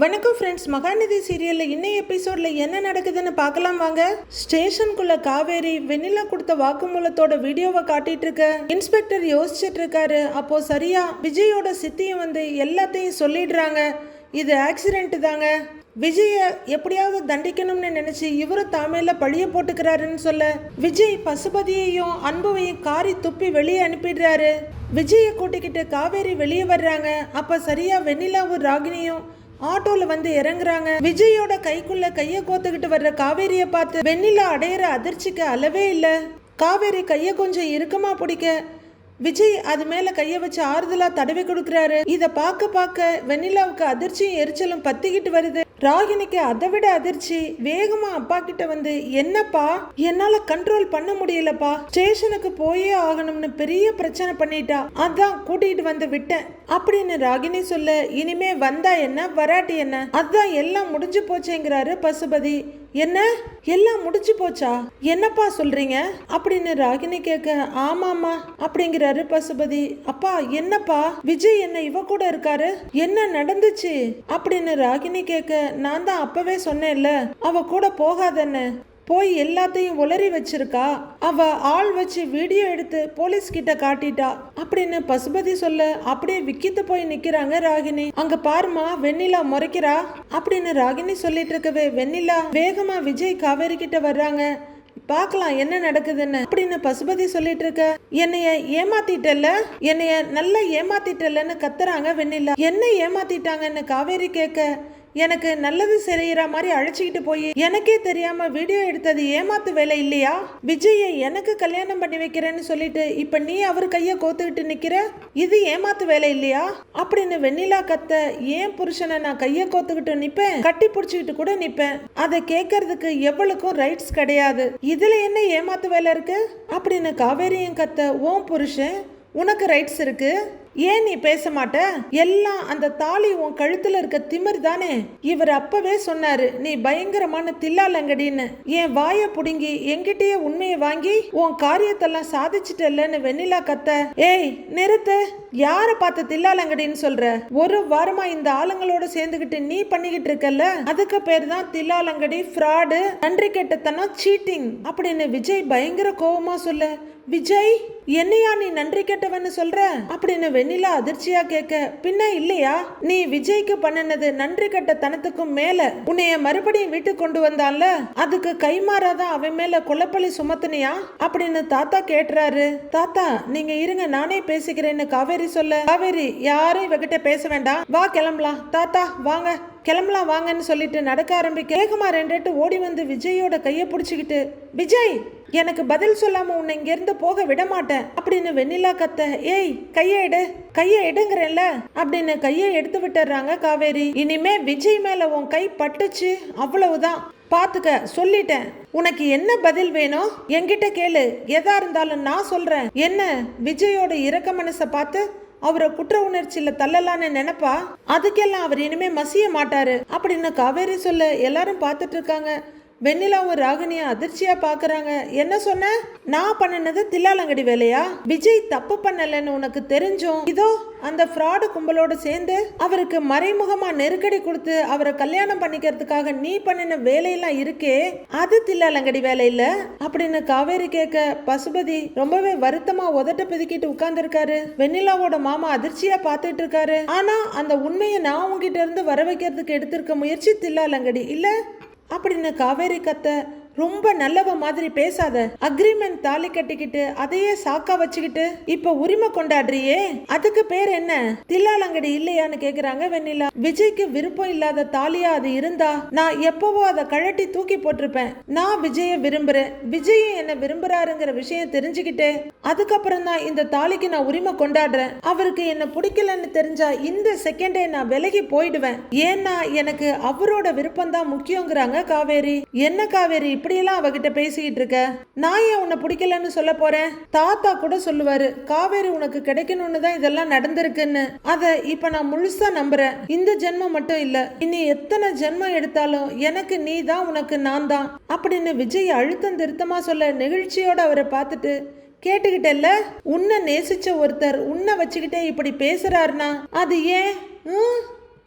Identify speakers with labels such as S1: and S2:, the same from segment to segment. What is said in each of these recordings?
S1: வணக்கம் ஃப்ரெண்ட்ஸ் மகாநதி சீரியலில் இன்னும் எபிசோடில் என்ன நடக்குதுன்னு பார்க்கலாம் வாங்க. ஸ்டேஷனுக்குள்ள காவேரி வெண்ணிலா கொடுத்த வாக்குமூலத்தோட வீடியோவை காட்டிட்டு இருக்க. இன்ஸ்பெக்டர் யோசிச்சுட்டு இருக்காரு. அப்போ சரியா விஜயோட சித்தியும் வந்து எல்லாத்தையும் சொல்லிடுறாங்க. இது ஆக்சிடென்ட் தாங்க. விஜயை எப்படியாவது தண்டிக்கணும்னு நினைச்சு இவரு தாமேல பழிய போட்டுக்கிறாருன்னு சொல்ல. விஜய் பசுபதியையும் அன்புவையும் காரி துப்பி வெளியே அனுப்பிடுறாரு. விஜயை கூட்டிக்கிட்டு காவேரி வெளியே வர்றாங்க. அப்ப சரியா வெண்ணிலாவும் ராகினியும் ஆட்டோல வந்து இறங்குறாங்க. விஜயோட கைக்குள்ள கைய கோத்துக்கிட்டு வர்ற காவேரிய பார்த்து வெண்ணிலா அடையிற அதிர்ச்சிக்கு அளவே இல்ல. காவேரி கைய கொஞ்சம் இறுக்கமா பிடிக்க விஜய் அது மேல கைய வச்சு ஆறுதலா தடவி கொடுக்குறாரு. இத பார்க்க பார்க்க வெண்ணிலாவுக்கு அதிர்ச்சியும் எரிச்சலும் பத்திக்கிட்டு வருது. ராகினிக்கு அதை விட அதிர்ச்சி. வேகமா அப்பா கிட்ட வந்து என்னப்பா? என்னால கண்ட்ரோல் பண்ண முடியலப்பா. ஸ்டேஷனுக்கு போயே ஆகணும்னு பெரிய பிரச்சனை பண்ணிட்டா. அதான் கூட்டிட்டு வந்து விட்டேன். அப்படின்னு ராகினி சொல்ல இனிமே வந்தா என்ன? வராட்டி என்ன? அதான் எல்லாம் முடிஞ்சு போச்சேங்கிறாரு பசுபதி. என்ன? எல்லாம் முடிஞ்சு போச்சா? என்னப்பா சொல்றீங்க? அப்படின்னு ராகினி கேட்க ஆமாமா அப்படிங்கிறாரு பசுபதி. அப்பா என்னப்பா? விஜய் என்ன இவ கூட இருக்காரு? என்ன நடந்துச்சு? அப்படின்னு ராகினி கேட்க நான் தான் அப்பவே சொன்னேன்ல அவ கூட போகாதன்னு. போய் எல்லாத்தையும் உளறி வச்சிருக்கா. அவ ஆள் வச்சு வீடியோ எடுத்து போலீஸ் கிட்ட காட்டிட்டா. அப்படின்னு பசுபதி சொல்ல அப்படியே விக்கித்து போய் நிக்கிறாங்க ராகினி. அங்க பாருமா வெண்ணிலா முறைக்கிறா. அப்படின்னு ராகினி சொல்லிட்டு இருக்கவே வெண்ணிலா வேகமா விஜய் காவேரி கிட்ட வர்றாங்க. பார்க்கலாம் என்ன நடக்குதுன்னு. அப்படின்னு பசுபதி சொல்லிட்டு இருக்க என்னைய ஏமாத்திட்டல்ல? என்னைய நல்லா ஏமாத்திட்டல்லன்னு கத்துறாங்க வெண்ணிலா. என்ன ஏமாத்திட்டாங்கன்னு காவேரி கேட்க எனக்கு நல்லது செய்கிற மாதிரி அழைச்சிக்கிட்டு போய் எனக்கே தெரியாம வீடியோ எடுத்தது ஏமாத்து வேலை இல்லையா? விஜயை எனக்கு கல்யாணம் பண்ணி வைக்கிறேன்னு சொல்லிட்டு இப்ப நீ அவர் கைய கோத்துக்கிட்டு நிக்கிற? இது ஏமாத்து வேலை இல்லையா? அப்படின்னு வெண்ணிலா கத்த ஏன் புருஷனை நான் கைய கோத்துக்கிட்டு நிப்பேன்? கட்டி புடிச்சுக்கிட்டு கூட நிப்பேன். அதை கேட்கறதுக்கு எவ்வளவுக்கும் ரைட்ஸ் கிடையாது. இதுல என்ன ஏமாத்து வேலை இருக்கு? அப்படின்னு காவேரியும் கத்த ஓம் புருஷன் உனக்கு ரைட்ஸ் இருக்கு? ஏன் நீ பேச மாட்ட? எல்லாம் அந்த தாலி உன் கழுத்துல இருக்க திமிர் தானே? இவர் அப்பவே சொன்னாரு நீ பயங்கரமான தில்லாலங்கடின்னு. என் வாய புடுங்கி என்கிட்டயே உண்மையை வாங்கி உன் காரியத்தெல்லாம் சாதிச்சிட்டல்லன்னு வெண்ணிலா கத்த. ஏய் நிறுத்து. யார பார்த்து தில்லாலங்கடின்னு சொல்ற? ஒரு வாரமா இந்த ஆளுங்களோட சேர்ந்துகிட்டு நீ பண்ணிக்கிட்டு இருக்கல்ல? அதுக்கு பேர் தான் தில்லாலங்கடி ஃப்ராடு நன்றி கெட்டத்தனம் சீட்டிங். அப்படின்னு விஜய் பயங்கர கோபமா சொல்ல விஜய் என்னையா நீ நன்றி கெட்டவன்னு சொல்ற? அப்படின்னு வெண்ணிலா அதிர்ச்சியா கேட்க பின்ன இல்லையா? நீ விஜய்க்கு பண்ணினது நன்றி கெட்ட தனத்துக்கும் மேல. உன்னைய மறுபடியும் வீட்டுக்கு கொண்டு வந்தான்ல? அதுக்கு கைமாறாதான் அவன் மேல கொலப்பழி சுமத்துனியா? அப்படின்னு தாத்தா கேட்டுறாரு தாத்தா நீங்க இருங்க நானே பேசிக்கிறேன்னு காவேரி சொல்ல. காவேரி யாரும் இவகிட்ட பேச வேண்டாம். வா கிளம்பலாம். தாத்தா வாங்க. கிளம்பலாம் வாங்கன்னு சொல்லிட்டு நடக்க ஆரம்பிக்க வேகமா ரெண்டு ஓடி வந்து விஜயோட கையை பிடிச்சிக்கிட்டு விஜய் எனக்கு பதில் சொல்லாம உன்னை இங்கேருந்து போக விட மாட்டேன் அப்படின்னு வெண்ணிலா கத்த ஏய் கையை எடு கையை எடுங்கிறேன்ல அப்படின்னு கையை எடுத்து விட்டுறாங்க காவேரி. இனிமே விஜய் மேல உன் கை பட்டுச்சு அவ்வளவுதான். பாத்துக்க சொல்லிட்டேன். உனக்கு என்ன பதில் வேணும்? என்கிட்ட கேளு. எதா இருந்தாலும் நான் சொல்றேன். என்ன விஜயோட இரக்க மனசை பார்த்து அவரை குற்ற உணர்ச்சியில தள்ளலான்னு நினைப்பா? அதுக்கெல்லாம் அவர் இனிமே மசிய மாட்டாரு. அப்படின்னு காவேரி சொல்ல எல்லாரும் பார்த்துட்டு இருக்காங்க. வெண்ணிலாவும் ராகினியும் அதிர்ச்சியா பாக்குறாங்க. என்ன சொன்ன? நான் பண்ணினது தில்லாலங்கடி வேலையா? விஜய் தப்பு பண்ணலன்னு உனக்கு தெரிஞ்சும்? இதோ அந்த ஃப்ராடு கும்பலோட சேர்ந்து அவருக்கு மறைமுகமா நெருக்கடி கொடுத்து அவரை கல்யாணம் பண்ணிக்கிறதுக்காக நீ பண்ணின வேலையெல்லாம் இருக்கே. அது தில்லாலங்கடி வேலை இல்ல. அப்படின்னு காவேரி கேட்க பசுபதி ரொம்பவே வருத்தமா உதட்ட பிதுக்கிட்டு உட்கார்ந்துருக்காரு. வெண்ணிலாவோட மாமா அதிர்ச்சியா பார்த்துட்டு இருக்காரு ஆனா அந்த உண்மையை நான் உங்ககிட்ட இருந்து வர வைக்கிறதுக்கு எடுத்திருக்க முயற்சி தில்லாலங்கடி. இல்ல அப்படின்னு காவேரி கத்த ரொம்ப நல்லவ மாதிரி பேசாத அக்ரிமெண்ட் தாலி கட்டிக்கிட்டு அதையே சாக்கா வச்சுக்கிட்டு இப்ப உரிமை கொண்டாடுறியே? அதுக்கு பேர் என்ன? தில்லாலங்கடி இல்லையான்னு கேக்குறாங்க வெண்ணிலா. விஜய்க்கு விருப்பம் இல்லாத தாலியா அது இருந்தா நான் எப்பவோ அதை கழட்டி தூக்கி போட்டிருப்பேன். நான் விஜய விரும்புறேன். விஜய் என்ன விரும்புறாருங்கிற விஷயம் தெரிஞ்சுக்கிட்டே அதுக்கப்புறம் தான் இந்த தாலிக்கு நான் உரிமை கொண்டாடுறேன். அவருக்கு என்ன பிடிக்கலன்னு தெரிஞ்சா இந்த செகண்டே நான் விலகி போயிடுவேன். ஏன்னா எனக்கு அவரோட விருப்பம் தான் முக்கியங்கிறாங்க காவேரி. என்ன காவேரி இப்படியெல்லாம் அவகிட்ட பேசிக்கிட்டு இருக்க? நான் ஏன் உன்னை பிடிக்கலன்னு சொல்ல போறேன்? தாத்தா கூட சொல்லுவாரு காவேரி உனக்கு கிடைக்கணும்னு தான் இதெல்லாம் நடந்திருக்குன்னு. அதை இப்ப நான் முழுசா நம்புறேன். இந்த ஜென்மம் மட்டும் இல்ல. இனி எத்தனை ஜென்மம் எடுத்தாலும் எனக்கு நீ தான் உனக்கு நான் தான் அப்படின்னு விஜய் அழுத்தம் திருத்தமா சொல்ல நெகிழ்ச்சியோட அவரை பார்த்துட்டு கேட்டுக்கிட்டல்ல? உன்னை நேசிச்ச ஒருத்தர் உன்னை வச்சுக்கிட்டே இப்படி பேசுறாருனா அது ஏன்? ம்?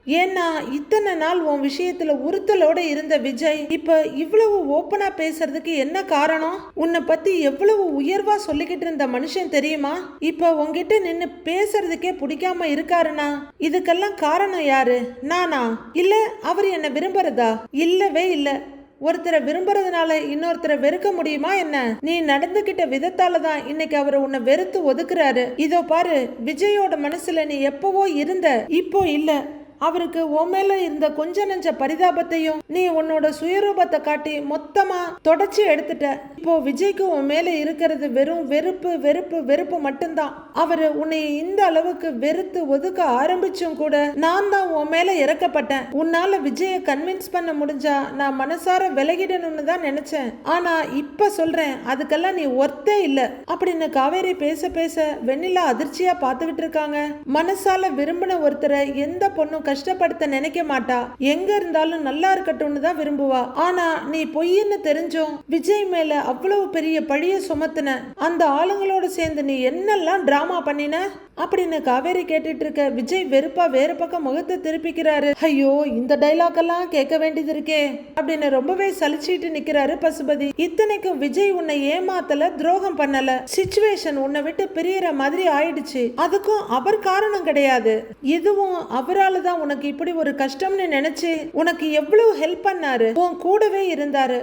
S1: ஏன்னா இத்தனை நாள் உன் விஷயத்துல உறுத்தலோட இருந்த விஜய் இப்ப இவ்வளவு ஓப்பனா பேசுறதுக்கு என்ன காரணம்? உன்னை பத்தி எவ்வளவு உயர்வா சொல்லிக்கிட்டு இருந்த மனுஷன் தெரியுமா? இப்ப உன்கிட்ட நின்னு பேசுறதுக்கே பிடிக்காம இருக்காருனா? இதுக்கெல்லாம் காரணம் யாரு? நானா? இல்ல அவர் என்ன விரும்புறதா? இல்லவே இல்ல. ஒருத்தரை விரும்புறதுனால இன்னொருத்தரை வெறுக்க முடியுமா என்ன? நீ நடந்துகிட்ட விதத்தால தான் இன்னைக்கு அவர் உன்னை வெறுத்து ஒதுக்குறாரு. இதோ பாரு விஜயோட மனசுல நீ எப்பவோ இருந்த இப்போ இல்ல. அவருக்கு உன் மேல இருந்த கொஞ்ச நெஞ்ச பரிதாபத்தையும் நீ உன்னோட சுயரூபத்தை காட்டி மொத்தமா தொடச்சி எடுத்துட்ட. இப்போ விஜய்க்கு உன் மேல இருக்கிறது வெறும் வெறுப்பு வெறுப்பு வெறுப்பு மட்டும்தான். அவரு உன்னை இந்த அளவுக்கு வெறுத்து ஒதுக்க ஆரம்பிச்சும் கூட நான் தான் உன் மேல இறக்கப்பட்டேன். உன்னால விஜய கன்வின்ஸ் பண்ண முடிஞ்சா நான் மனசார விலகிடணும்னு தான் நினைச்சேன். ஆனா இப்ப சொல்றேன் அதுக்கெல்லாம் நீ ஒர்த்தே இல்ல. அப்படின்னு காவேரி பேச பேச வெண்ணிலா அதிர்ச்சியா பார்த்துக்கிட்டு இருக்காங்க. மனசால விரும்பின ஒருத்தரை எந்த பொண்ணும் கஷ்டப்படுத்த நினைக்க மாட்டா. எங்க இருந்தாலும் நல்லா இருக்கட்டும்னு தான் விரும்புவா. ஆனா நீ பொய்ன்னு தெரிஞ்சும் விஜய் மேல அவ்வளவு பெரிய பழிய சுமத்துன அந்த ஆளுங்களோட சேர்ந்து நீ என்னெல்லாம் டிராமா பண்ணின? அப்படின்னு காவேரி கேட்டுட்டு இருக்க விஜய் வெறுப்பா வேற பக்கம் முகத்தை திருப்பிக்கிறாரு. ஐயோ இந்த டைலாக் எல்லாம் கேட்க வேண்டியது இருக்கே அப்படின்னு ரொம்பவே சலிச்சிட்டு நிக்கிறாரு பசுபதி. இத்தனைக்கும் விஜய் உன்னை ஏமாத்தல துரோகம் பண்ணல. சிச்சுவேஷன் உன்னை விட்டு பிரியற மாதிரி ஆயிடுச்சு. அதுக்கும் அவர் காரணம் கிடையாது. இதுவும் அவரால தான் உனக்கு இப்படி ஒரு கஷ்டம்னு நினைச்சு உனக்கு எவ்வளவு ஹெல்ப் பண்ணாரு? உன் கூடவே இருந்தாரு.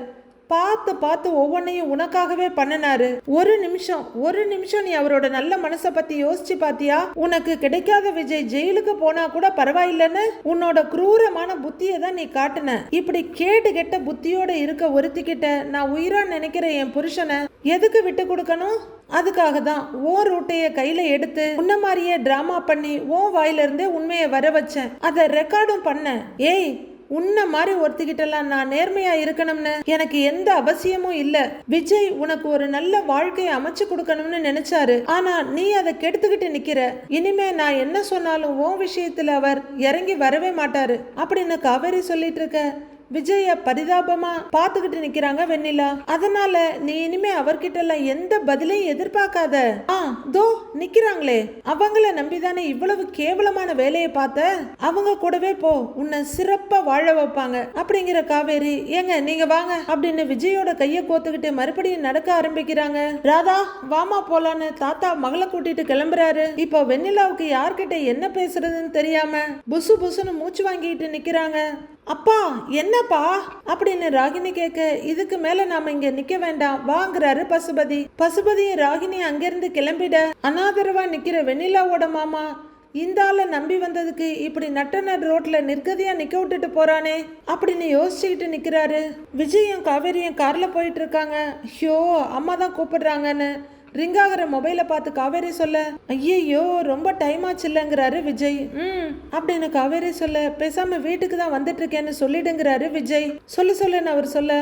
S1: பார்த்து பார்த்து ஒவ்வொன்றையும் உனக்காகவே பண்ணினாரு. ஒரு நிமிஷம் ஒரு நிமிஷம் நீ அவரோட நல்ல மனசை பத்தி யோசிச்சு பாத்தியா உனக்கு கிடைக்காத விஜய் ஜெயிலுக்கு போனா கூட பரவாயில்லைன்னு? உன்னோட குரூரமான புத்தியை தான் நீ காட்டுன. இப்படி கேட்டு கெட்ட புத்தியோட இருக்க ஒருத்திக்கிட்ட நான் உயிரா நினைக்கிற என் புருஷனை எதுக்கு விட்டு கொடுக்கணும்? அதுக்காக தான் ஓ ரூட்டைய கையில எடுத்து உன்ன மாதிரியே டிராமா பண்ணி ஓ வாயிலிருந்தே உண்மையை வர வச்சேன். அதை ரெக்கார்டும் பண்ணேன். ஏய் உன்ன மாதிரி ஒருத்திக்கிட்டலாம் நான் நேர்மையா இருக்கணும்னு எனக்கு எந்த அவசியமும் இல்ல. விஜய் உனக்கு ஒரு நல்ல வாழ்க்கையை அமைச்சு கொடுக்கணும்னு நினைச்சாரு. ஆனா நீ அதை கெடுத்துக்கிட்டு நிக்கிற. இனிமே நான் என்ன சொன்னாலும் உன் விஷயத்துல அவர் இறங்கி வரவே மாட்டாரு. அப்படின்னு காவேரி சொல்லிட்டு இருக்க. விஜய பரிதாபமா பாத்துக்கிட்டு நிக்கிறாங்க வெண்ணிலா. அதனால நீ இனிமே அவர்கிட்ட எல்லாம் எந்த பதிலையும் எதிர்பார்க்காத. ஆ தோ நிக்கிறாங்களே. அவங்கள நம்பிதானே இவ்வளவு கேவலமான வேலையை பார்த்த? அவங்க கூடவே போ உன்னை சிறப்பா வாழ வைப்பாங்க. அப்படிங்கிற காவேரி ஏங்க நீங்க வாங்க அப்படின்னு விஜயோட கைய கோத்துக்கிட்டு மறுபடியும் நடக்க ஆரம்பிக்கிறாங்க. ராதா வாமா போலான்னு தாத்தா மகளை கூட்டிட்டு கிளம்புறாரு. இப்போ வெண்ணிலாவுக்கு யார்கிட்ட என்ன பேசுறதுன்னு தெரியாம புசு புசுன்னு மூச்சு வாங்கிட்டு நிக்கிறாங்க. அப்பா என்னப்பா? அப்படின்னு ராகினி கேட்க இதுக்கு மேல நாம இங்க நிக்க வேண்டாம். வாங்குறாரு பசுபதி. பசுபதியும் ராகினி அங்கிருந்து கிளம்பிட அனாதரவா நிக்கிற வெண்ணிலாவோட மாமா இந்த ஆளை நம்பி வந்ததுக்கு இப்படி நட்டனர் ரோட்ல நிர்கதியா நிக்க விட்டுட்டு போறானே? அப்படின்னு யோசிச்சுக்கிட்டு நிக்கிறாரு. விஜயும் காவேரியும் கார்ல போயிட்டு இருக்காங்க. ஐயோ அம்மா தான் கூப்பிடுறாங்கன்னு. ரிங் ஆகிற மொபைலை பார்த்து காவேரி சொல்ல ஐயையோ ரொம்ப டைம் ஆச்சு இல்லைங்கிறாரு விஜய். ம் அப்படின்னு காவேரி சொல்ல பேசாம வீட்டுக்கு தான் வந்துட்டு இருக்கேன்னு சொல்லிடுங்கிறாரு விஜய். சொல்ல சொல்லுன்னு அவர் சொல்ல.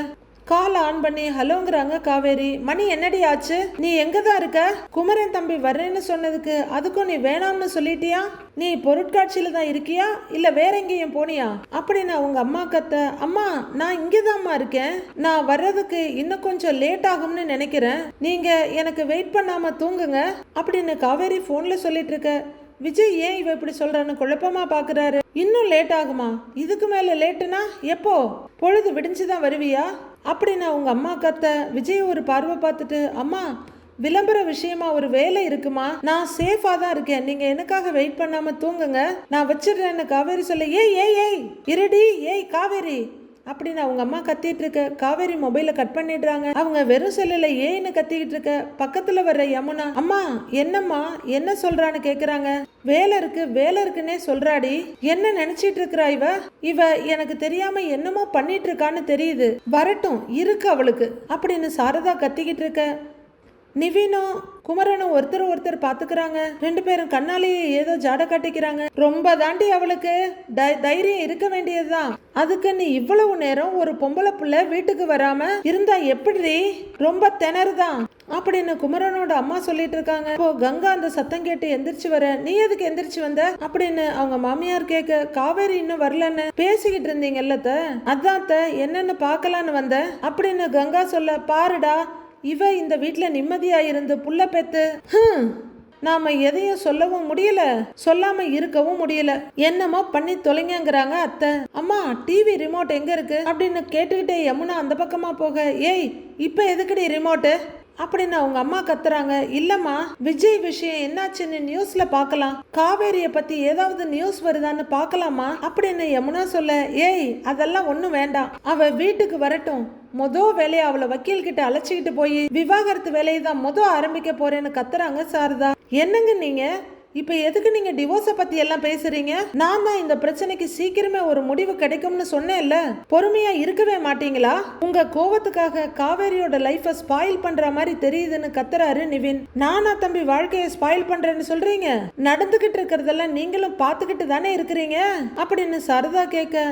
S1: கால் ஆன் பண்ணி ஹலோங்கிறாங்க காவேரி. மணி என்னடி ஆச்சு? நீ எங்க தான் இருக்க? குமரன் தம்பி வர்றேன்னு சொன்னதுக்கு அதுக்கும் நீ வேணாம்னு சொல்லிட்டியா? நீ பொருட்காட்சியில தான் இருக்கியா? இல்ல வேற எங்கேயும் போனியா? அப்படின்னு அவங்க அம்மா கத்த அம்மா நான் இங்கதாம்மா இருக்கேன். நான் வர்றதுக்கு இன்னும் கொஞ்சம் லேட் ஆகும்னு நினைக்கிறேன். நீங்க எனக்கு வெயிட் பண்ணாம தூங்குங்க அப்படின்னு காவேரி போன்ல சொல்லிட்டு இருக்க விஜய் ஏன் இவ இப்படி சொல்றான்னு குழப்பமா பாக்குறாரு. இன்னும் லேட் ஆகுமா? இதுக்கு மேல லேட்டுனா எப்போ? பொழுது விடிஞ்சுதான் வருவியா? அப்படின்னு அவங்க அம்மா கத்த விஜய் ஒரு பார்வை பார்த்துட்டு அம்மா விளம்பர விஷயமா ஒரு வேலை இருக்குமா? நான் சேஃபா தான் இருக்கேன். நீங்க எனக்காக வெயிட் பண்ணாம தூங்குங்க. நான் வச்சிடுறேன்னு காவேரி சொல்ல ஏய் ஏய் ஏய் இருடி ஏய் காவேரி. அப்படின்னு அவங்க அம்மா கத்திட்டு இருக்க காவேரி மொபைலை கட் பண்ணிடுறாங்க. அவங்க வெறும் செல்லுல ஏன்னு கத்திக்கிட்டு இருக்க பக்கத்துல வர்ற யமுனா அம்மா என்னம்மா என்ன சொல்றான்னு கேக்குறாங்க? வேலை இருக்கு வேலை இருக்குன்னே சொல்றாடி. என்ன நினைச்சிட்டு இருக்கிறா இவ? இவ எனக்கு தெரியாம என்னமோ பண்ணிட்டு இருக்கான்னு தெரியுது. வரட்டும் இருக்கு அவளுக்கு அப்படின்னு சாரதா கத்திக்கிட்டு இருக்க. நிவினும் குமரனும் ஒருத்தர் ஒருத்தர் பாத்துக்கிறாங்க ரெண்டு பேரும் கண்ணாலேயே ஏதோ ஜாட காட்டிக்கிறாங்க. ரொம்ப தாண்டி அவளுக்கு தை- தைரியம் இருக்க வேண்டியதுதான். அதுக்கு நீ இவ்வளவு நேரம் ஒரு பொம்பளை புள்ள வீட்டுக்கு வராம இருந்தா எப்படி ரொம்ப திணறுதான். அப்படின்னு குமரனோட அம்மா சொல்லிட்டு இருக்காங்க. இப்போ கங்கா அந்த சத்தம் கேட்டு எந்திரிச்சு வர. நீ எதுக்கு எந்திரிச்சு வந்த? அப்படின்னு அவங்க மாமியார் கேட்க காவேரி இன்னும் வரலன்னு பேசிக்கிட்டு இருந்தீங்கல்லத்த அதான் என்னன்னு பார்க்கலான்னு வந்த. அப்படின்னு கங்கா சொல்ல பாருடா இவ இந்த வீட்டில் நிம்மதியா இருந்து புள்ள பெத்து நாம எதையும் சொல்லவும் முடியல. சொல்லாம இருக்கவும் முடியல. என்னமோ பண்ணி தொலைங்கிறாங்க அத்தை. அம்மா டிவி ரிமோட் எங்க இருக்கு? அப்படின்னு கேட்டுக்கிட்டே யமுனா அந்த பக்கமா போக ஏய் இப்ப எதுக்குடி ரிமோட்டு அப்படின்னு அவங்க அம்மா கத்துறாங்க. இல்லம்மா விஜய் விஷயம் என்னாச்சுன்னு நியூஸ்ல பார்க்கலாம். காவேரிய பத்தி ஏதாவது நியூஸ் வருதான்னு பார்க்கலாமா? அப்படின்னு யமுனா சொல்ல ஏய் அதெல்லாம் ஒண்ணும் வேண்டாம். அவ வீட்டுக்கு வரட்டும். மொத வேலையை அவளை வக்கீல் கிட்ட அழைச்சிக்கிட்டு போய் விவாகரத்து வேலையை தான் மொத ஆரம்பிக்க போறேன்னு கத்துறாங்க சாரதா. என்னங்க நீங்க? இப்போ எதுக்கு நீங்கள் டிவோர்ஸை பற்றி எல்லாம் பேசுகிறீங்க நான் தான் இந்த பிரச்சனைக்கு சீக்கிரமே ஒரு முடிவு கிடைக்கும்னு சொன்னேன்ல. பொறுமையாக இருக்கவே மாட்டீங்களா? உங்கள் கோவத்துக்காக காவேரியோட லைஃப்பை ஸ்பாயில் பண்ணுற மாதிரி தெரியுதுன்னு கத்துறாரு நிவின். நானா தம்பி வாழ்க்கையை ஸ்பாயில் பண்ணுறேன்னு சொல்கிறீங்க நடந்துக்கிட்டு இருக்கிறதெல்லாம் நீங்களும் பார்த்துக்கிட்டு தானே இருக்கிறீங்க? அப்படின்னு சரதா கேட்க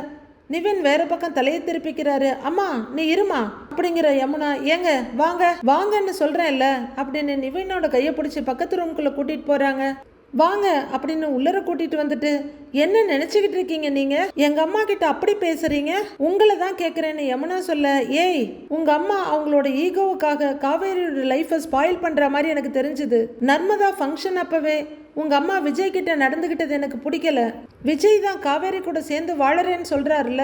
S1: நிவின் வேற பக்கம் தலையை திருப்பிக்கிறாரு. அம்மா நீ இருமா? அப்படிங்கிற யமுனா ஏங்க வாங்க வாங்கன்னு சொல்றேன்ல. அப்படின்னு நிவினோட கையை பிடிச்சி பக்கத்து ரூம்குள்ள கூட்டிட்டு போறாங்க. வாங்க அப்படின்னு உள்ளர கூட்டிட்டு வந்துட்டு என்ன நினச்சிக்கிட்டு இருக்கீங்க நீங்கள் எங்கள் அம்மா கிட்ட அப்படி பேசுகிறீங்க உங்களை தான் கேட்குறேன்னு யமுனா சொல்ல ஏய் உங்கள் அம்மா அவங்களோட ஈகோவுக்காக காவேரியோட லைஃபை ஸ்பாயில் பண்ணுற மாதிரி எனக்கு தெரிஞ்சுது. நர்மதா ஃபங்க்ஷன் அப்போவே. உங்கள் அம்மா விஜய் கிட்ட நடந்துக்கிட்டது எனக்கு பிடிக்கல. விஜய் தான் காவேரி கூட சேர்ந்து வாழறேன்னு சொல்கிறாருல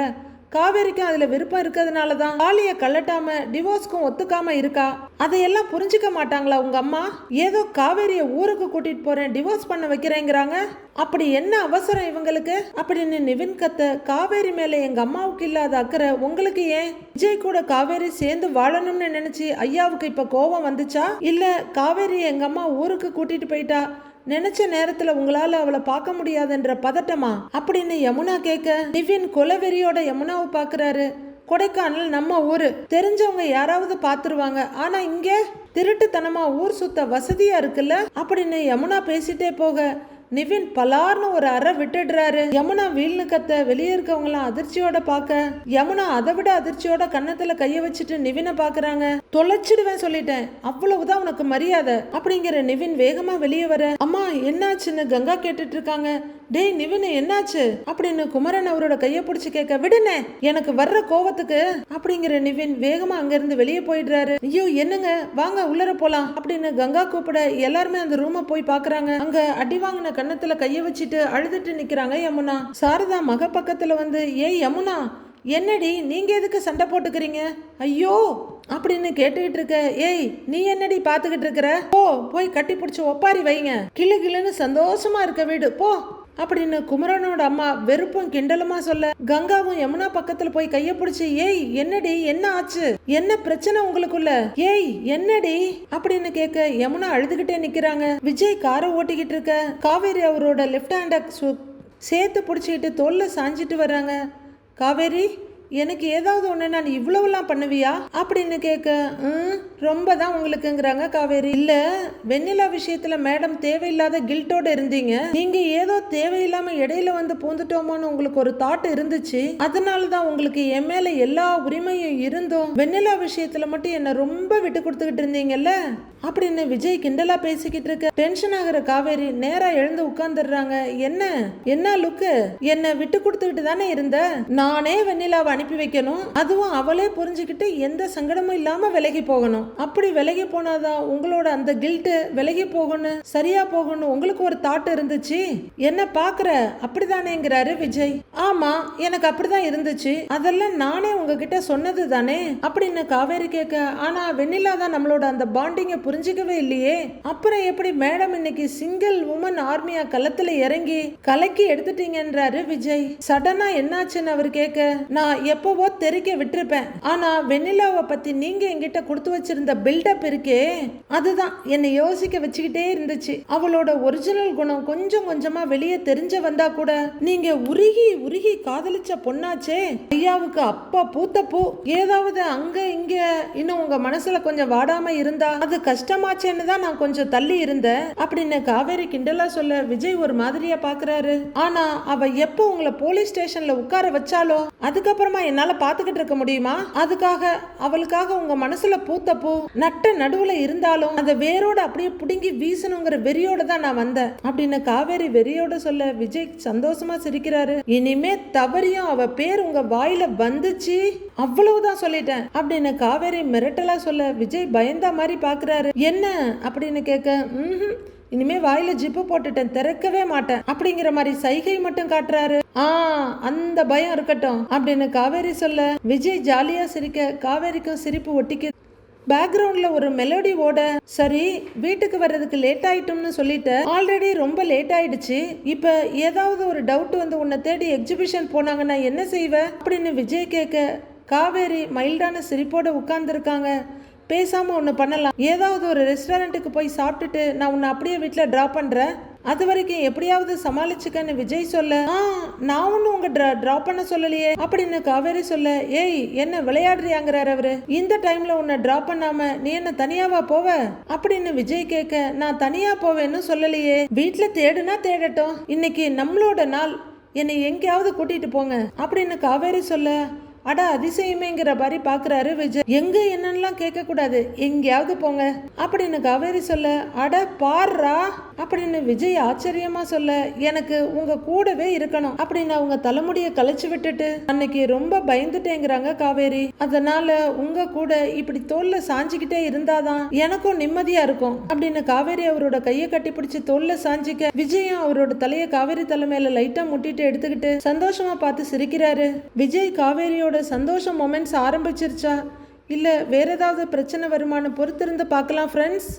S1: காவேரிக்கும் அதுல விருப்பம் இருக்கிறதுனால தான் காளிய கள்ளட்டாம டிவோர்ஸ்க்கும் ஒத்துக்காம இருக்கா? அதையெல்லாம் புரிஞ்சுக்க மாட்டாங்களா உங்க அம்மா? ஏதோ காவேரிய ஊருக்கு கூட்டிட்டு போறேன் டிவோர்ஸ் பண்ண வைக்கிறேங்கிறாங்க. அப்படி என்ன அவசரம் இவங்களுக்கு? அப்படின்னு நிவின் கத்த காவேரி மேல எங்க அம்மாவுக்கு இல்லாத அக்கறை உங்களுக்கு ஏன்? விஜய் கூட காவேரி சேர்ந்து வாழணும்னு நினைச்சு ஐயாவுக்கு இப்ப கோபம் வந்துச்சா? இல்ல காவேரி எங்க அம்மா ஊருக்கு கூட்டிட்டு போயிட்டா? நினைச்ச நேரத்துல உங்களால அவளை பார்க்க முடியாதுன்ற பதட்டமா? அப்படின்னு யமுனா கேட்க நிவின் கொலவெறியோட யமுனாவை பாக்குறாரு கொடைக்கானல் நம்ம ஊரு. தெரிஞ்சவங்க யாராவது பாத்துருவாங்க ஆனா இங்க திருட்டுத்தனமா ஊர் சுத்த வசதியா இருக்குல்ல? அப்படின்னு யமுனா பேசிட்டே போக நிவின் பலார்னு ஒரு அறை விட்டுடுறாரு. யமுனா வீல்னு கத்த வெளியே இருக்கவங்களாம் அதிர்ச்சியோட பார்க்க யமுனா அதை விட அதிர்ச்சியோட கன்னத்துல கைய வச்சுட்டு நிவினை பாக்குறாங்க. தொலைச்சிடுவேன் சொல்லிட்டேன் அவ்வளவுதான் உனக்கு மரியாதை அப்படிங்கிற நிவின் வேகமா வெளியே வர அம்மா என்னாச்சுன்னு கங்கா கேட்டுட்டு இருக்காங்க. டேய் நிவின் என்னாச்சு? அப்படின்னு குமரன் அவரோட கையை பிடிச்சி கேட்க விடுனே எனக்கு வர்ற கோவத்துக்கு அப்படிங்கிற நிவின் வேகமா அங்கிருந்து வெளியே போயிடுறாரு. ஐயோ என்னங்க? வாங்க உள்ளர போலாம் அப்படின்னு கங்கா கூப்பிட எல்லாருமே அந்த ரூமை போய் பாக்குறாங்க. அங்க அடி வாங்கின கன்னத்துல கைய வச்சுட்டு அழுதுட்டு நிக்கிறாங்க யமுனா. சாரதா மக பக்கத்துல வந்து ஏய் யமுனா என்னடி நீங்க எதுக்கு சண்டை போட்டுக்கிறீங்க? ஐயோ அப்படின்னு கேட்டுக்கிட்டு இருக்க ஏய் நீ என்னடி பாத்துக்கிட்டு இருக்கிற? போ போய் கட்டி பிடிச்சி ஒப்பாரி வைங்க. கிளு கிளுன்னு சந்தோஷமா இருக்க வீடு. போ. அப்படின்னு குமரனோட அம்மா வெறுப்பும் கிண்டலுமா சொல்ல கங்காவும் யமுனா பக்கத்துல போய் கைய பிடிச்சி ஏய் என்னடி என்ன ஆச்சு? என்ன பிரச்சனை உங்களுக்குள்ள? ஏய் என்னடி? அப்படின்னு கேட்க யமுனா அழுதுகிட்டே நிக்கிறாங்க. விஜய் காரை ஓட்டிக்கிட்டு இருக்க. காவேரி அவரோட லெஃப்ட் ஹேண்ட சேர்த்து பிடிச்சிக்கிட்டு தோல்ல சாஞ்சிட்டு வர்றாங்க. காவேரி எனக்கு ஏதாவது ஒண்ணுனா நீ இவ்வளவுலாம் பண்ணுவியா? அப்படின்னு கேட்க "ம், ரொம்ப தான் உங்களுக்குங்கிறாங்க காவேரி. இல்லை வெண்ணிலா விஷயத்தில் மேடம் தேவையில்லாத கில்ட்டோடு இருந்தீங்க. நீங்கள் ஏதோ தேவையில்லாமல் இடையில வந்து பூந்துட்டோமோன்னு உங்களுக்கு ஒரு தாட் இருந்துச்சு. அதனால தான் உங்களுக்கு என் மேலே எல்லா உரிமையும் இருந்தும் வெண்ணிலா விஷயத்துல மட்டும் என்ன ரொம்ப விட்டு கொடுத்துக்கிட்டு இருந்தீங்கல்ல? அப்படின்னு விஜய் கிண்டலா பேசிக்கிட்டு இருக்க. டென்ஷன் ஆகிற காவேரி நேரா எழுந்து உட்கார்ந்துடுறாங்க. என்ன? என்ன லுக்கு? என்ன விட்டு கொடுத்துக்கிட்டு தானே இருந்த? நானே வெண்ணிலாவை அனுப்பி வைக்கணும். அதுவும் அவளே புரிஞ்சுக்கிட்டு எந்த சங்கடமும் இல்லாம விலகி போகணும். அப்படி விலகி போனாதான் உங்களோட அந்த கில்ட்டு விலகி போகணும் சரியா போகணும் உங்களுக்கு ஒரு தாட் இருந்துச்சு? என்ன பாக்குற அப்படிதானேங்கிறாரு விஜய். ஆமா எனக்கு அப்படிதான் இருந்துச்சு. அதெல்லாம் நானே உங்ககிட்ட சொன்னது தானே? அப்படின்னு காவேரி கேட்க ஆனா வெண்ணிலா தான் நம்மளோட அந்த பாண்டிங்க புரிஞ்சுக்கவே இல்லையே. அப்புறம் எப்படி மேடம் இன்னைக்கு சிங்கிள் உமன் ஆர்மியா களத்துல இறங்கி கலக்கி எடுத்துட்டீங்கன்றாரு விஜய். சடனா என்னாச்சுன்னு அவர் கேட்க நான் எப்பவோ தெரிக்க விட்டுருப்பேன். ஆனா வெண்ணிலாவை பத்தி நீங்க என்கிட்ட கொடுத்து வச்சிருந்த பில்டப் இருக்கே. அதுதான் என்னை யோசிக்க வச்சுக்கிட்டே இருந்துச்சு. அவளோட ஒரிஜினல் குணம் கொஞ்சம் கொஞ்சமா வெளியே தெரிஞ்ச வந்தா கூட நீங்க உருகி உருகி காதலிச்ச பொண்ணாச்சே. ஐயாவுக்கு அப்பா பூத்த பூ. ஏதாவது அங்க இங்க இன்னும் உங்க மனசுல கொஞ்சம் வாடாம இருந்தா அது கஷ்டமாச்சேன்னு தான் நான் கொஞ்சம் தள்ளி இருந்தேன். அப்படின்னு காவேரி கிண்டலா சொல்ல விஜய் ஒரு மாதிரியா பாக்குறாரு. ஆனா அவ எப்போ உங்களை போலீஸ் ஸ்டேஷன்ல உட்கார வச்சாலோ அதுக்கப்புறம் என்னால பாத்துக்கிட்டு இருக்க முடியுமா? அதுக்காக அவளுக்காக உங்க மனசுல பூத்த பூ நட்ட நடுவுல இருந்தாலும் அந்த வேரோட அப்படியே பிடுங்கி வீசணுங்கிற வெறியோட தான் நான் வந்தேன். அப்படின்னு காவேரி வெறியோட சொல்ல விஜய் சந்தோஷமா சிரிக்கிறாரு. இனிமே தவறியும் அவ பேர் உங்க வாயில வந்துச்சு. அவ்வளவுதான் சொல்லிட்டேன். அப்படின்னு காவேரி மிரட்டலா சொல்ல விஜய் பயந்தா மாதிரி பாக்குறாரு. என்ன? அப்படின்னு கேட்க "ம்ஹும். இனிமே வாயில ஜிப்பு போட்டுட்டேன் திறக்கவே மாட்டேன். அப்படிங்கிற மாதிரி சைகை மட்டும் காட்டுறாரு. ஆ அந்த பயம் இருக்கட்டும் அப்படின்னு காவேரி சொல்ல விஜய் ஜாலியா சிரிக்க காவேரிக்கும் சிரிப்பு ஒட்டிக்கு பேக்ரவுண்ட்ல ஒரு மெலோடி ஓட சரி வீட்டுக்கு வர்றதுக்கு லேட் ஆயிட்டும்னு சொல்லிட்டு ஆல்ரெடி ரொம்ப லேட் ஆயிடுச்சு. இப்ப ஏதாவது ஒரு டவுட் வந்து உன்னை தேடி எக்ஸிபிஷன் போனாங்கன்னா என்ன செய்வ? அப்படின்னு விஜய் கேட்க காவேரி மைல்டான சிரிப்போட உட்கார்ந்துருக்காங்க. பேசாமல் ஒன்று பண்ணலாம். ஏதாவது ஒரு ரெஸ்டாரண்ட்டுக்கு போய் சாப்பிட்டுட்டு நான் உன்னை அப்படியே வீட்டில் ட்ராப் பண்ணுறேன் அது வரைக்கும் எப்படியாவது சமாளிச்சுக்கன்னு விஜய் சொல்ல ஆ நான் ஒன்றும் உங்க ட்ரா ட்ராப் பண்ண சொல்லலையே. அப்படின்னு காவேரி சொல்ல ஏய் என்ன விளையாடுறியாங்கிறார் அவரு. இந்த டைம்ல உன்னை ட்ராப் பண்ணாம நீ என்ன தனியாவா போவ? அப்படின்னு விஜய் கேட்க நான் தனியா போவேன்னு சொல்லலையே. வீட்டில் தேடுனா தேடட்டும். இன்னைக்கு நம்மளோட நாள். என்னை எங்கேயாவது கூட்டிட்டு போங்க. அப்படின்னு காவேரி சொல்ல அட அதிசயமேங்கிற மாதிரி பாக்குறாரு விஜய். எங்க என்னன்னுலாம் கேட்க கூடாது எங்கேயாவது போங்க. அப்படின்னு காவேரி சொல்ல அட பாடுறா அப்படின்னு விஜய் ஆச்சரியமா சொல்ல எனக்கு உங்க கூடவே இருக்கணும் அப்படின்னு அவங்க தலைமுடிய கலைச்சு விட்டுட்டு அன்னைக்கு ரொம்ப பயந்துட்டேங்கிறாங்க காவேரி. அதனால உங்க கூட இப்படி தோல்ல சாஞ்சிக்கிட்டே இருந்தாதான் எனக்கும் நிம்மதியா இருக்கும் அப்படின்னு காவேரி அவரோட கையை கட்டி பிடிச்சு தோல்ல சாஞ்சிக்க விஜயும் அவரோட தலையை காவேரி தலைமையில லைட்டாக லைட்டா முட்டிட்டு எடுத்துக்கிட்டு சந்தோஷமா பார்த்து சிரிக்கிறாரு. விஜய் காவேரியோட சந்தோஷம் மொமெண்ட்ஸ் ஆரம்பிச்சிருச்சா? இல்ல வேற ஏதாவது பிரச்சனை வருமானு பொறுத்திருந்து பார்க்கலாம் ஃப்ரெண்ட்ஸ்